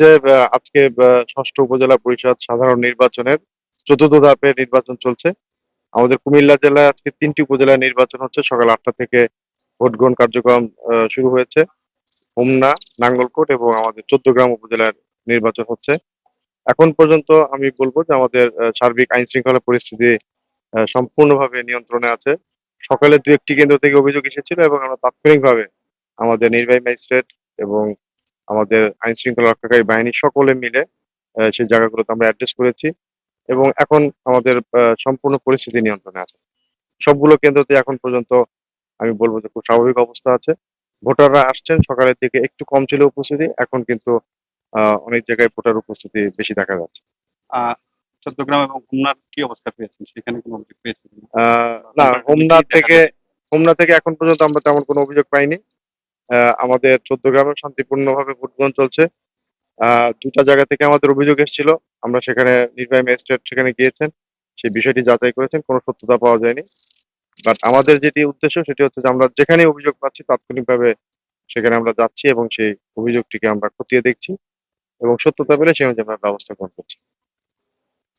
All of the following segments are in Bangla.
যে আজকে ষষ্ঠ উপজেলা পরিষদ সাধারণ নির্বাচনের চতুর্থ ধাপের নির্বাচন চলছে। আমাদের কুমিল্লা জেলায় আজকে তিনটি উপজেলায় নির্বাচন হচ্ছে। সকাল আটটা থেকে ভোট গ্রহণ কার্যক্রম শুরু হয়েছে। হোমনা, নাঙ্গলকোট এবং আমাদের চোদ্দগ্রাম উপজেলার নির্বাচন হচ্ছে। এখন পর্যন্ত আমি বলব যে আমাদের সার্বিক আইন শৃঙ্খলা পরিস্থিতি সম্পূর্ণভাবে নিয়ন্ত্রণে আছে। সকালে দু একটি কেন্দ্র থেকে অভিযোগ এসেছিল এবং আমরা তাৎক্ষণিকভাবে আমাদের নির্বাহী ম্যাজিস্ট্রেট এবং আমাদের আইন শৃঙ্খলা রক্ষাকারী বাহিনী সকলে মিলে সেই জায়গাগুলোতে আমরা অ্যাড্রেস করেছি এবং এখন আমাদের সম্পূর্ণ পরিস্থিতি নিয়ন্ত্রণে আছে। সবগুলো কেন্দ্রতে এখন পর্যন্ত আমি বলব যে খুব স্বাভাবিক অবস্থা আছে। ভোটাররা আসছেন সকালের দিকে একটু কম ছিল উপস্থিতি এখন কিন্তু আহ, অনেক জায়গায় ভোটার উপস্থিতি বেশি দেখা যাচ্ছে। আহ চট্টগ্রাম এবং কি অবস্থা পেয়েছেন? সেখানে কোনো অভিযোগ পেয়েছেন না আপনার হোমনা কি দেখা থেকে হোমনা থেকে এখন পর্যন্ত আমরা তেমন কোনো অভিযোগ পাইনি। আমাদের চোদ্দ গ্রামে শান্তিপূর্ণভাবে ভোট গ্রহণ চলছে। আহ, দুটা জায়গা থেকে আমাদের অভিযোগ এসেছিল। আমরা সেখানে নির্বাহী ম্যাজিস্ট্রেট সেখানে গিয়েছেন সেই বিষয়টি যাচাই করেছেন কোনো সত্যতা পাওয়া যায়নি। বাট আমাদের যেটি উদ্দেশ্য সেটি হচ্ছে যে আমরা যেখানে অভিযোগ পাচ্ছি তাৎক্ষণিকভাবে সেখানে আমরা যাচ্ছি এবং সেই অভিযোগটিকে আমরা খতিয়ে দেখছি এবং সত্যতা পেলে সেই অনুযায়ী আমরা ব্যবস্থা গ্রহণ করছি।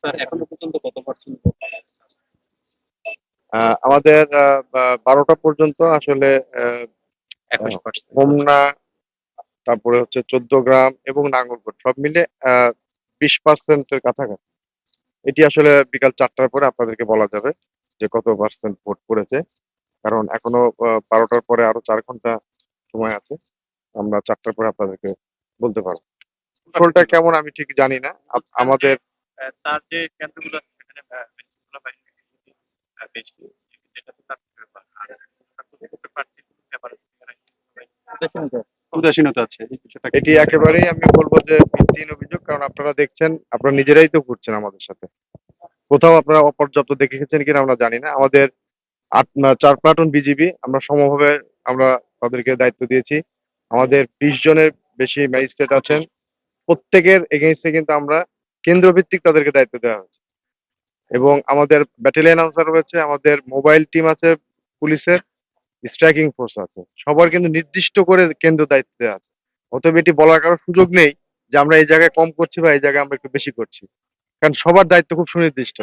স্যার এখনও পর্যন্ত কত পার্সেন্ট আহ, আমাদের বারোটা পর্যন্ত আসলে আহ, একুশ পার্সেন্ট হোমনা তারপরে হচ্ছে চোদ্দ গ্রাম এবং নাঙ্গলকোট সব মিলে বিশ পার্সেন্টের কাছাকাছি। এটি আসলে বিকাল চারটার পরে আপনাদেরকে বলা যাবে যে কত পার্সেন্ট ভোট পড়েছে। কারণ এখনও বারোটার পরে আরও চার ঘণ্টা সময় আছে। আমরা চারটার পরে আপনাদেরকে বলতে পারব। ফলটা কেমন আমি ঠিক জানি না। আমাদের তার যে কেন্দ্রগুলো আছে সেখানে আহ, বেশিরভাগ বাহিনী আহ, বেশি যেটা তো তার ব্যাপার আর প্রত্যেকটা প্রার্থীর ব্যাপারে উদাসীনতা আছে। এটি একেবারেই আমি বলব যে ভিত্তিহীন অভিযোগ কারণ আপনারা দেখছেন আপনারা নিজেরাই তো ঘুরছেন আমাদের সাথে। কোথাও আপনারা অপর্যাপ্ত দেখেছেন কিনা আমরা জানি না। আমাদের আট চার প্লাটুন বিজিবি আমরা সমভাবে আমরা তাদেরকে দায়িত্ব দিয়েছি। আমাদের বিশ জনের বেশি ম্যাজিস্ট্রেট আছেন। প্রত্যেকের এগেইনস্টে কিন্তু আমরা কেন্দ্র ভিত্তিক তাদেরকে দায়িত্ব দেওয়া হয়েছে। এবং আমাদের ব্যাটালিয়ন আনসার রয়েছে আমাদের মোবাইল টিম আছে পুলিশের। স্ট্রাইকিং ফোর্স আছে। সবার কিন্তু নির্দিষ্ট করে কেন্দ্র দায়িত্বে আছে। অতএব এটি বলার কারও সুযোগ নেই যে আমরা এই জায়গায় কম করছি বা এই জায়গায় আমরা একটু বেশি করছি। কারণ সবার দায়িত্ব খুব সুনির্দিষ্ট।